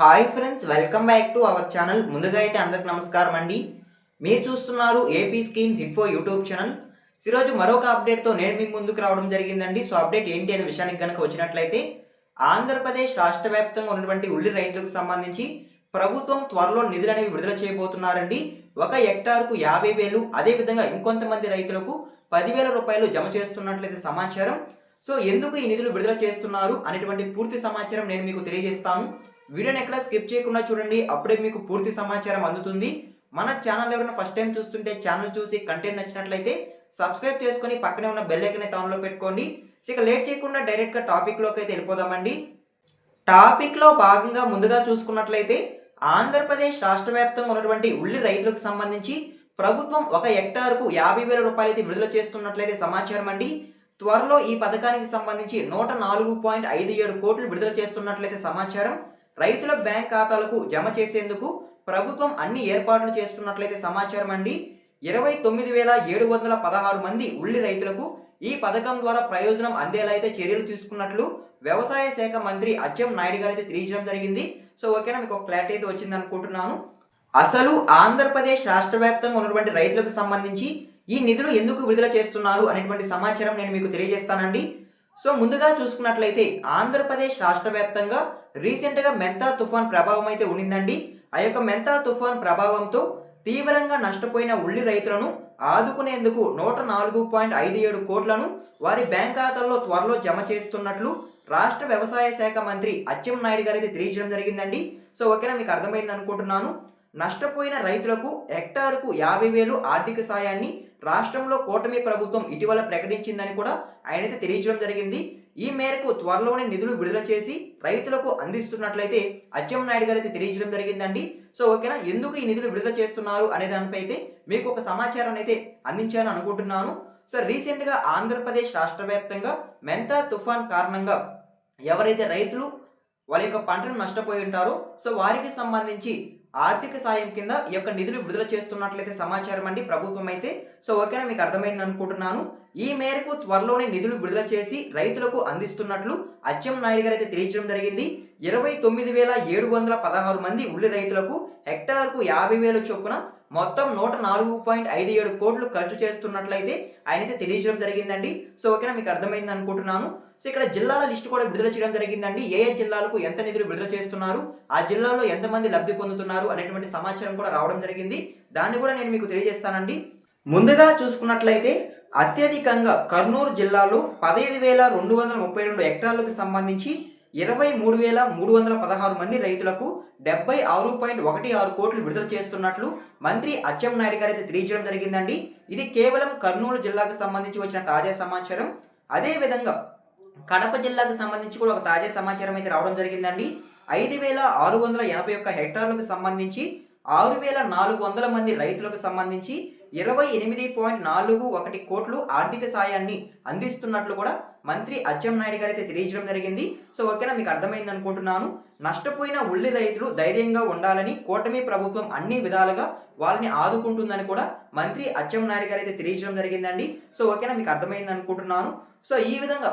Hi friends welcome back to our channel. ముందుగా అయితే అందరికి నమస్కారం అండి. మీరు చూస్తున్నారు AP schemes info YouTube channel. ఈరోజు మరొక అప్డేట్తో నేను మీ ముందుకు రావడం జరిగిందండి. సో అప్డేట్ ఏంటి అనే విషయానికి కనుక వచ్చినట్లయితే ఆంధ్రప్రదేశ్ రాష్ట్ర వ్యాప్తంగా ఉన్నటువంటి ఉల్లి రైతులకు సంబంధించి ప్రభుత్వం త్వరలో నిధులు అనేవి విడుదల చేయబోతున్నారండి. ఒక హెక్టార్కు యాభై వేలు అదేవిధంగా ఇంకొంతమంది రైతులకు పదివేల రూపాయలు జమ చేస్తున్నట్లయితే సమాచారం. సో ఎందుకు ఈ నిధులు విడుదల చేస్తున్నారు అనేటువంటి పూర్తి సమాచారం నేను మీకు తెలియజేస్తాను. వీడియోని ఎక్కడ స్కిప్ చేయకుండా చూడండి. అప్పుడే మీకు పూర్తి సమాచారం అందుతుంది. మన ఛానల్ ఎవరైనా ఫస్ట్ టైం చూస్తుంటే ఛానల్ చూసి కంటెంట్ నచ్చినట్లయితే సబ్స్క్రైబ్ చేసుకొని పక్కనే ఉన్న బెల్ ఐకన్ ఆన్లో పెట్టుకోండి. ఇక లేట్ చేయకుండా డైరెక్ట్గా టాపిక్లోకి అయితే వెళ్ళిపోదామండి. టాపిక్లో భాగంగా ముందుగా చూసుకున్నట్లయితే ఆంధ్రప్రదేశ్ రాష్ట్ర వ్యాప్తంగా ఉన్నటువంటి ఉల్లి రైతులకు సంబంధించి ప్రభుత్వం ఒక హెక్టార్కు యాభై వేల రూపాయలు అయితే విడుదల చేస్తున్నట్లయితే సమాచారం అండి. త్వరలో ఈ పథకానికి సంబంధించి నూట నాలుగు పాయింట్ ఐదు ఏడు కోట్లు విడుదల చేస్తున్నట్లయితే సమాచారం. రైతుల బ్యాంక్ ఖాతాలకు జమ చేసేందుకు ప్రభుత్వం అన్ని ఏర్పాట్లు చేస్తున్నట్లయితే సమాచారం అండి. ఇరవై తొమ్మిది వేల ఏడు వందల పదహారు మంది ఉల్లి రైతులకు ఈ పథకం ద్వారా ప్రయోజనం అందేలా అయితే చర్యలు తీసుకున్నట్లు వ్యవసాయ శాఖ మంత్రి అచ్చెం నాయుడు గారు అయితే తెలియజేయడం జరిగింది. సో ఓకేనా? మీకు ఒక క్లారిటీ అయితే వచ్చింది అనుకుంటున్నాను. అసలు ఆంధ్రప్రదేశ్ రాష్ట్ర వ్యాప్తంగా ఉన్నటువంటి రైతులకు సంబంధించి ఈ నిధులు ఎందుకు విడుదల చేస్తున్నారు అనేటువంటి సమాచారం నేను మీకు తెలియజేస్తానండి. సో ముందుగా చూసుకున్నట్లయితే ఆంధ్రప్రదేశ్ రాష్ట్ర వ్యాప్తంగా రీసెంట్గా మెంతా తుఫాన్ ప్రభావం అయితే ఉండిందండి ఆ యొక్క మెంతా తుఫాన్ ప్రభావంతో తీవ్రంగా నష్టపోయిన ఉల్లి రైతులను ఆదుకునేందుకు నూట నాలుగు పాయింట్ ఐదు ఏడు కోట్లను వారి బ్యాంక్ ఖాతాల్లో త్వరలో జమ చేస్తున్నట్లు రాష్ట్ర వ్యవసాయ శాఖ మంత్రి అచ్చెం నాయుడు గారు అయితే తెలియజేయడం జరిగిందండి. సో ఓకేనా మీకు అర్థమైంది అనుకుంటున్నాను. నష్టపోయిన రైతులకు హెక్టార్కు యాభై వేలు ఆర్థిక సాయాన్ని రాష్ట్రంలో కూటమి ప్రభుత్వం ఇటీవల ప్రకటించిందని కూడా ఆయన అయితే తెలియజేయడం జరిగింది. ఈ మేరకు త్వరలోనే నిధులు విడుదల చేసి రైతులకు అందిస్తున్నట్లయితే అచ్చెం నాయుడు గారు అయితే తెలియజేయడం జరిగిందండి. సో ఓకేనా? ఎందుకు ఈ నిధులు విడుదల చేస్తున్నారు అనే దానిపై అయితే మీకు ఒక సమాచారాన్ని అయితే అందించాలని అనుకుంటున్నాను. సో రీసెంట్గా ఆంధ్రప్రదేశ్ రాష్ట్ర వ్యాప్తంగా మెంతా తుఫాన్ కారణంగా ఎవరైతే రైతులు వాళ్ళ యొక్క పంటను నష్టపోయి ఉంటారో సో వారికి సంబంధించి ఆర్థిక సాయం కింద ఈ యొక్క నిధులు విడుదల చేస్తున్నట్లయితే సమాచారం అండి. ప్రభుత్వం అయితే సో ఓకేనా మీకు అర్థమైంది అనుకుంటున్నాను. ఈ మేరకు త్వరలోనే నిధులు విడుదల చేసి రైతులకు అందిస్తున్నట్లు అచ్చెం నాయుడు గారు అయితే తెలియజేయడం జరిగింది. ఇరవై తొమ్మిది వేల ఏడు వందల పదహారు మంది ఉల్లి రైతులకు హెక్టార్కు యాభై వేల చొప్పున మొత్తం నూట నాలుగు పాయింట్ ఐదు ఏడు కోట్లు ఖర్చు చేస్తున్నట్లయితే ఆయన అయితే తెలియజేయడం జరిగిందండి. సో ఓకేనా మీకు అర్థమైంది అనుకుంటున్నాను. సో ఇక్కడ జిల్లాల లిస్టు కూడా విడుదల చేయడం జరిగిందండి. ఏ ఏ జిల్లాలకు ఎంత నిధులు విడుదల చేస్తున్నారు ఆ జిల్లాలో ఎంతమంది లబ్ధి పొందుతున్నారు అనేటువంటి సమాచారం కూడా రావడం జరిగింది. దాన్ని కూడా నేను మీకు తెలియజేస్తానండి. ముందుగా చూసుకున్నట్లయితే అత్యధికంగా కర్నూలు జిల్లాలో పదహైదు వేల రెండు వందల ముప్పై రెండు హెక్టార్లకు సంబంధించి ఇరవై మూడు వేల మూడు వందల పదహారు మంది రైతులకు డెబ్బై ఆరు పాయింట్ ఒకటి ఆరు కోట్లు విడుదల చేస్తున్నట్లు మంత్రి అచ్చెం నాయుడు గారు అయితే తెలియజేయడం జరిగిందండి. ఇది కేవలం కర్నూలు జిల్లాకు సంబంధించి వచ్చిన తాజా సమాచారం. అదేవిధంగా కడప జిల్లాకు సంబంధించి కూడా ఒక తాజా సమాచారం అయితే రావడం జరిగిందండి. ఐదు వేల ఆరు వందల ఎనభై ఒక్క హెక్టార్లకు సంబంధించి ఆరు వేల నాలుగు వందల మంది రైతులకు సంబంధించి ఇరవై ఎనిమిది పాయింట్ నాలుగు ఒకటి కోట్లు ఆర్థిక సాయాన్ని అందిస్తున్నట్లు కూడా మంత్రి అచ్చెం నాయుడు గారు అయితే తెలియజేయడం జరిగింది. సో ఓకేనా మీకు అర్థమైంది అనుకుంటున్నాను. నష్టపోయిన ఉల్లి రైతులు ధైర్యంగా ఉండాలని కూటమి ప్రభుత్వం అన్ని విధాలుగా వాళ్ళని ఆదుకుంటుందని కూడా మంత్రి అచ్చెం నాయుడు గారు అయితే తెలియజేయడం జరిగిందండి. సో ఓకేనా మీకు అర్థమైంది అనుకుంటున్నాను. సో ఈ విధంగా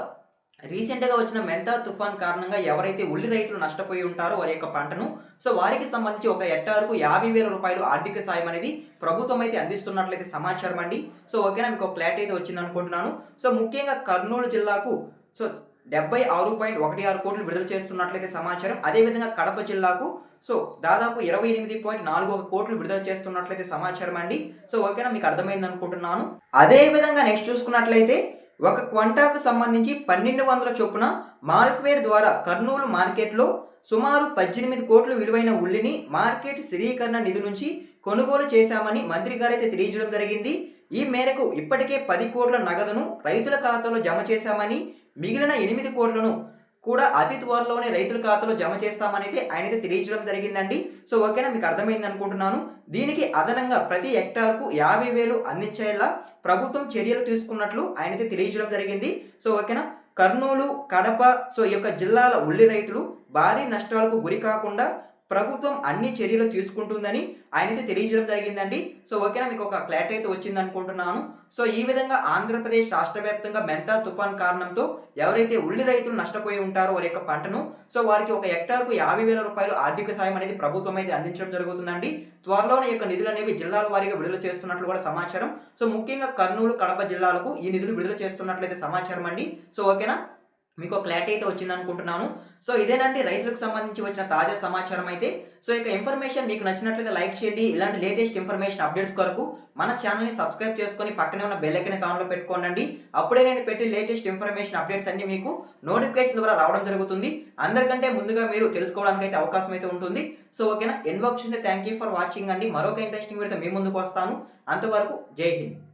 రీసెంట్గా వచ్చిన మెంతా తుఫాన్ కారణంగా ఎవరైతే ఉల్లి రైతులు నష్టపోయి ఉంటారో వారి యొక్క పంటను సో వారికి సంబంధించి ఒక హెక్టార్కు యాభై వేల రూపాయలు ఆర్థిక సాయం అనేది ప్రభుత్వం అయితే అందిస్తున్నట్లయితే సమాచారం అండి. సో ఓకేనా మీకు ఒక క్లారిటీ అయితే వచ్చింది అనుకుంటున్నాను. సో ముఖ్యంగా కర్నూలు జిల్లాకు సో డెబ్బై ఆరు పాయింట్ ఒకటి ఆరు కోట్లు విడుదల చేస్తున్నట్లయితే సమాచారం. అదేవిధంగా కడప జిల్లాకు సో దాదాపు ఇరవై ఎనిమిది పాయింట్ నాలుగు ఒక కోట్లు విడుదల చేస్తున్నట్లయితే సమాచారం అండి. సో ఓకేనా మీకు అర్థమైంది అనుకుంటున్నాను. అదే విధంగా నెక్స్ట్ చూసుకున్నట్లయితే ఒక క్వంటాకు సంబంధించి పన్నెండు వందల చొప్పున మాల్క్వేర్ ద్వారా కర్నూలు మార్కెట్లో సుమారు పద్దెనిమిది కోట్ల విలువైన ఉల్లిని మార్కెట్ స్థిరీకరణ నిధి నుంచి కొనుగోలు చేశామని మంత్రి గారైతే తెలియజేయడం జరిగింది. ఈ మేరకు ఇప్పటికే పది కోట్ల నగదును రైతుల ఖాతాలో జమ చేశామని మిగిలిన ఎనిమిది కోట్లను కూడా అతి త్వరలోనే రైతుల ఖాతాలో జమ చేస్తామనేది ఆయన అయితే తెలియజేయడం జరిగిందండి. సో ఓకేనా? మీకు అర్థమైంది అనుకుంటున్నాను. దీనికి అదనంగా ప్రతి హెక్టార్కు యాభై వేలు అందించేలా ప్రభుత్వం చర్యలు తీసుకున్నట్లు ఆయన అయితే తెలియజేయడం జరిగింది. సో ఓకేనా? కర్నూలు కడప సో ఈ యొక్క జిల్లాల ఉల్లి రైతులు భారీ నష్టాలకు గురి కాకుండా ప్రభుత్వం అన్ని చర్యలు తీసుకుంటుందని ఆయన అయితే తెలియజేయడం జరిగిందండి. సో ఓకేనా మీకు ఒక క్లారిటీ అయితే వచ్చింది అనుకుంటున్నాను. సో ఈ విధంగా ఆంధ్రప్రదేశ్ రాష్ట్ర వ్యాప్తంగా మెంతా తుఫాన్ కారణంతో ఎవరైతే ఉల్లి రైతులు నష్టపోయి ఉంటారో వారి యొక్క పంటను సో వారికి ఒక హెక్టార్కు యాభై వేల రూపాయలు ఆర్థిక సాయం అనేది ప్రభుత్వం అయితే అందించడం జరుగుతుందండి. త్వరలోనే యొక్క నిధులు అనేవి జిల్లాల వారీగా విడుదల చేస్తున్నట్లు కూడా సమాచారం. సో ముఖ్యంగా కర్నూలు కడప జిల్లాలకు ఈ నిధులు విడుదల చేస్తున్నట్లయితే సమాచారం అండి. సో ఓకేనా మీకు క్లారిటీ అయితే వచ్చింది అనుకుంటున్నాను సో ఇదేనండి రైతులకు సంబంధించి వచ్చిన తాజా సమాచారం అయితే. సో ఇక ఇన్ఫర్మేషన్ మీకు నచ్చినట్లయితే లైక్ చేయండి. ఇలాంటి లేటెస్ట్ ఇన్ఫర్మేషన్ అప్డేట్స్ కొరకు మన ఛానల్ని సబ్స్క్రైబ్ చేసుకొని పక్కనే ఉన్న బెల్ ఐకన్ పెట్టుకోండి అప్పుడే నేను పెట్టి లేటెస్ట్ ఇన్ఫర్మేషన్ అప్డేట్స్ అన్ని మీకు నోటిఫికేషన్ ద్వారా రావడం జరుగుతుంది. అందరికంటే ముందుగా మీరు తెలుసుకోవడానికి అయితే అవకాశం అయితే ఉంటుంది. సో ఓకేనా? ఎన్ చూస్తే థ్యాంక్ యూ ఫర్ వాచింగ్ అండి. మరొక ఇంట్రెస్టింగ్ వీడితో మీ ముందుకు వస్తాను. అంతవరకు జై హింద్.